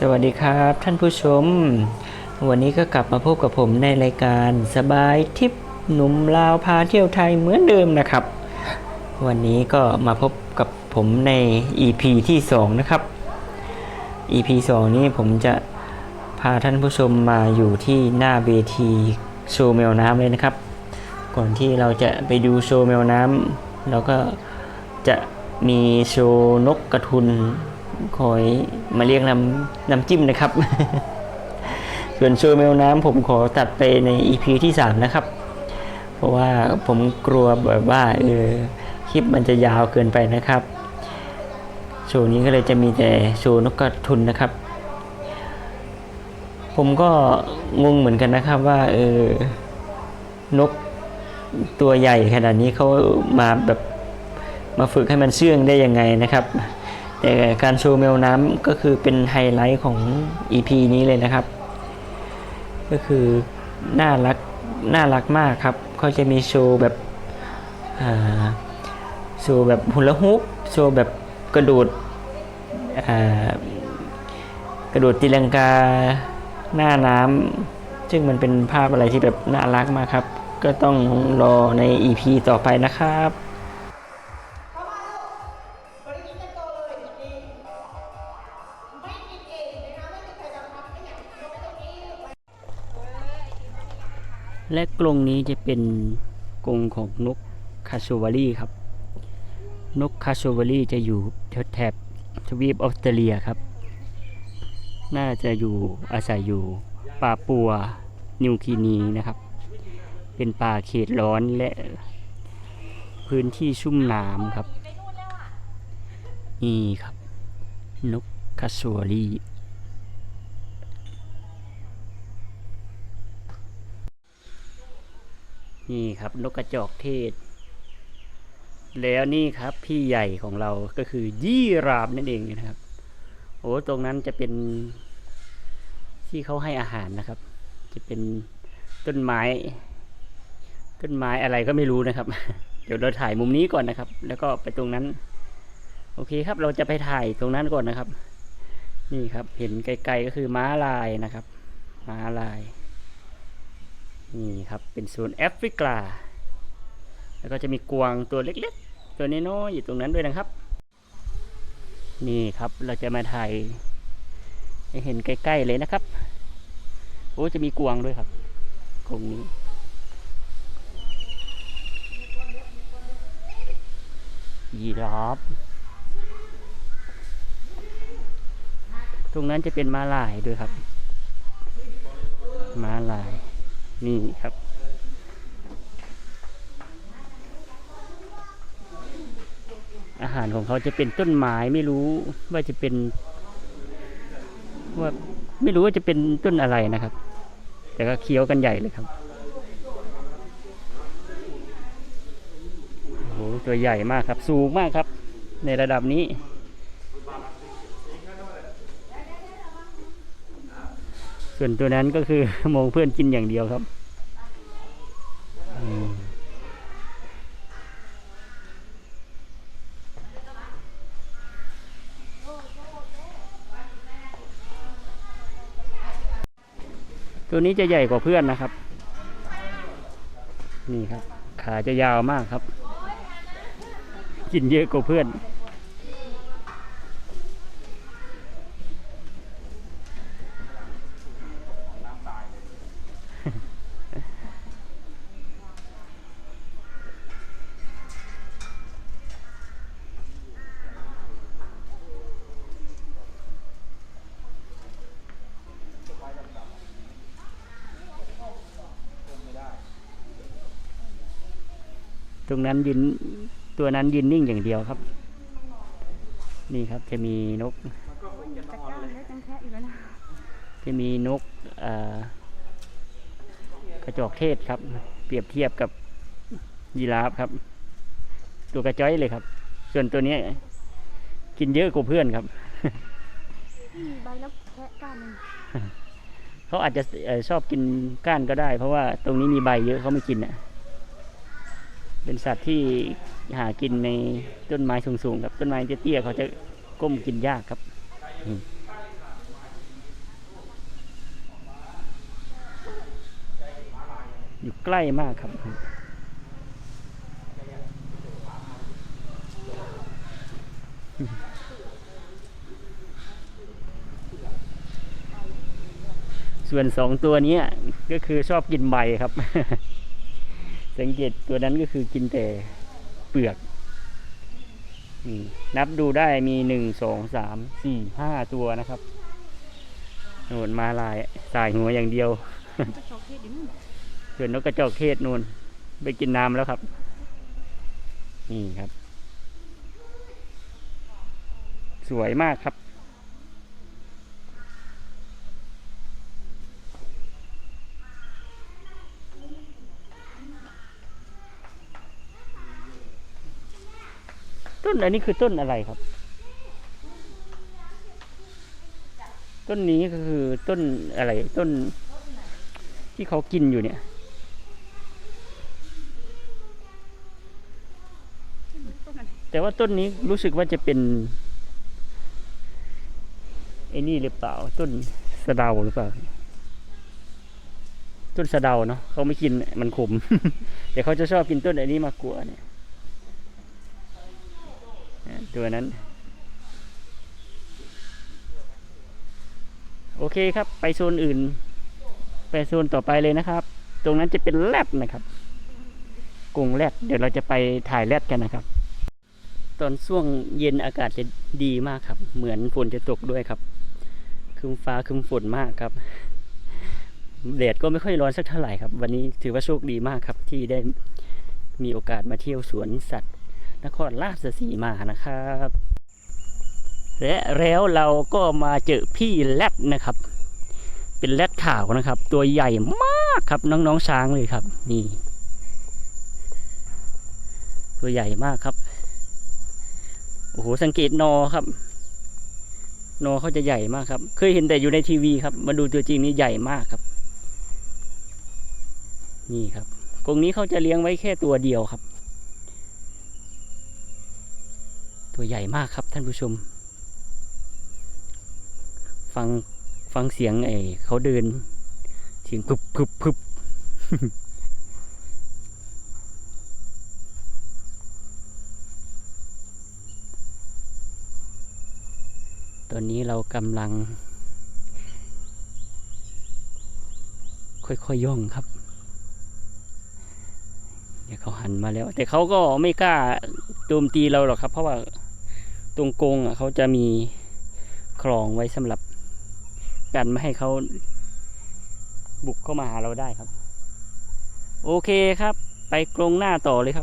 สวัสดีครับท่านผู้ชม วันนี้ก็กลับมาพบกับผมในรายการสบายทิปหนุ่มลาวพาเที่ยวไทยเหมือนเดิมนะครับ วันนี้ก็มาพบกับผมใน EP ที่ 2 นะครับ EP 2 นี้ผมจะพาท่านผู้ชมมาอยู่ที่หน้าเวทีโชว์แมวน้ำเลยนะครับ ก่อนที่เราจะไปดูโชว์แมวน้ำเราก็จะมีโชว์นกกระทุน คอยมาเรียกน้ำน้ำจิ้มนะครับ ส่วนโชว์แมวน้ำผมขอตัดไปใน EP ที่ 3 นะครับ เพราะว่าผมกลัวแบบว่าเออคลิปมันจะยาวเกินไปนะครับ โชว์นี้ก็เลยจะมีแต่โชว์นกกระทุนนะครับ ผมก็งงเหมือนกันนะครับว่าเออนกตัวใหญ่ขนาดนี้เขามาแบบมาฝึกให้มันเชื่องได้ยังไงนะครับ แต่การโชว์แมวน้ำก็คือเป็นไฮไลท์ของ EP นี้เลยนะครับ ก็คือน่ารักน่ารักมากครับเขาจะมีโชว์แบบโชว์แบบฮุลาฮุปโชว์แบบกระโดดกระโดดตีลังกาหน้าน้ำซึ่งมันเป็นภาพอะไรที่แบบน่ารักมากครับ ก็ต้องรอใน EP ต่อไปนะครับ และกรงนี้จะเป็นกรงของนกคาโชวารีครับ นกคาโชวารีจะอยู่แถบทวีปออสเตรเลียครับ น่าจะอยู่อาศัยอยู่ป่าปัวนิวกินีนะครับ เป็นป่าเขตร้อนและพื้นที่ชุ่มน้ำครับ นี่ครับ นกคาโชวารี นี่ครับนกกระจอกเทศ แล้วนี่ครับพี่ใหญ่ของเราก็คือยี่ราบนั่นเองนะครับ โอ้ตรงนั้นจะเป็นที่เขาให้อาหารนะครับ จะเป็นต้นไม้ ต้นไม้อะไรก็ไม่รู้นะครับ เดี๋ยวเราถ่ายมุมนี้ก่อนนะครับ แล้วก็ไปตรงนั้น โอเคครับเราจะไปถ่ายตรงนั้นก่อนนะครับ นี่ครับ เห็นไกลๆก็คือม้าลายนะครับ ม้าลาย นี่ครับเป็นโซนแอฟริกา แล้วก็จะมีกวางตัวเล็กๆ ตัวน้อยๆอยู่ตรงนั้นด้วยนะครับ นี่ครับเราจะมาถ่ายให้เห็นใกล้ๆเลยนะครับ โอ้จะมีกวางด้วยครับกรงนี้ยีราฟตรงนั้นจะเป็นมาลายด้วยครับ ม้าลาย นี่ครับ อาหารของเขาจะเป็นต้นไม้ไม่รู้ว่าจะเป็น ว่าไม่รู้ว่าจะเป็นต้นอะไรนะครับ แต่ก็เคี้ยวกันใหญ่เลยครับโอ้โหตัวใหญ่มากครับ สูงมากครับ ในระดับนี้ส่วนตัวนั้นก็คือมองเพื่อนกินอย่างเดียวครับ ตัวนี้จะใหญ่กว่าเพื่อนนะครับ นี่ครับ ขาจะยาวมากครับ กินเยอะกว่าเพื่อน ตรงนั้นยืนตัวนั้นยืนนิ่งอย่างเดียวครับ นี่ครับจะมีนกจะกล้ามเล็กจังแค่อีกแล้วนะจะมีนกเอ่อกระจอกเทศครับ เปรียบเทียบกับยีราฟครับ ตัวกระจ้อยเลยครับ ส่วนตัวเนี้ยกินเยอะกว่าเพื่อนครับมีใบแล้วแค่ก้านหนึ่งเขาอาจจะเอ่อชอบกินก้านก็ได้ เพราะว่าตรงนี้มีใบเยอะเขาไม่กินอะ เป็นสัตว์ที่หากินในต้นไม้สูงๆครับต้นไม้เตี้ยๆเขาจะก้มกินยากครับอยู่ใกล้มากครับ ส่วนสองตัวนี้ก็คือชอบกินใบครับ สังเกตตัวนั้นก็คือกินแต่เปลือกนับดูได้มีหนึ่งสองสามสี่ห้าตัวนะครับโนนมาลายสายหัวอย่างเดียวเทศดินู่นส่วนนกกระจอกเทศนูนไปกินน้ำแล้วครับ นี่ครับ สวยมากครับ ต้นอันนี้คือต้นอะไรครับ ต้นนี้ก็คือต้นอะไร ต้นที่เขากินอยู่เนี่ยแต่ว่าต้นนี้รู้สึกว่าจะเป็นไอ้นี่หรือเปล่า ต้นสะเดาหรือเปล่า ต้นสะเดาเนาะเขาไม่กินมันขมแต่เขาจะชอบกินต้นไอ้นี้มากกว่าเนี่ย ตัวนั้น โอเคครับ ไปโซนอื่น ไปโซนต่อไปเลยนะครับ ตรงนั้นจะเป็นแรดนะครับกรงแรดเดี๋ยวเราจะไปถ่ายแรดกันนะครับ ตอนช่วงเย็นอากาศจะดีมากครับ เหมือนฝนจะตกด้วยครับคึมฟ้าคึมฝนมากครับแดดก็ไม่ค่อยร้อนสักเท่าไหร่ครับ วันนี้ถือว่าโชคดีมากครับ ที่ได้มีโอกาสมาเที่ยวสวนสัตว์ นครราชสีมานะครับ และแล้วเราก็มาเจอพี่แรดนะครับ เป็นแรดขาวนะครับ ตัวใหญ่มากครับน้องๆช้างเลยครับ นี่ ตัวใหญ่มากครับโอ้โหสังเกตนอครับนอเขาจะใหญ่มากครับ เคยเห็นแต่อยู่ในทีวีครับ มาดูตัวจริงนี่ใหญ่มากครับ นี่ครับกรงนี้เขาจะเลี้ยงไว้แค่ตัวเดียวครับ ตัวใหญ่มากครับท่านผู้ชม ฟังฟังเสียงไอ้เขาเดิน เสียงพึบพึบพึบตอนนี้เรากำลัง ค่อยๆยย่องครับ เดี๋ยวเขาหันมาแล้ว แต่เขาก็ไม่กล้าโจมตีเราหรอกครับ เพราะว่า ตรงกงอะเขาจะมีคลองไว้สำหรับกันไม่ให้เขาบุกเข้ามาหาเราได้ครับ โอเคครับ ไปกรงหน้าต่อเลยครับ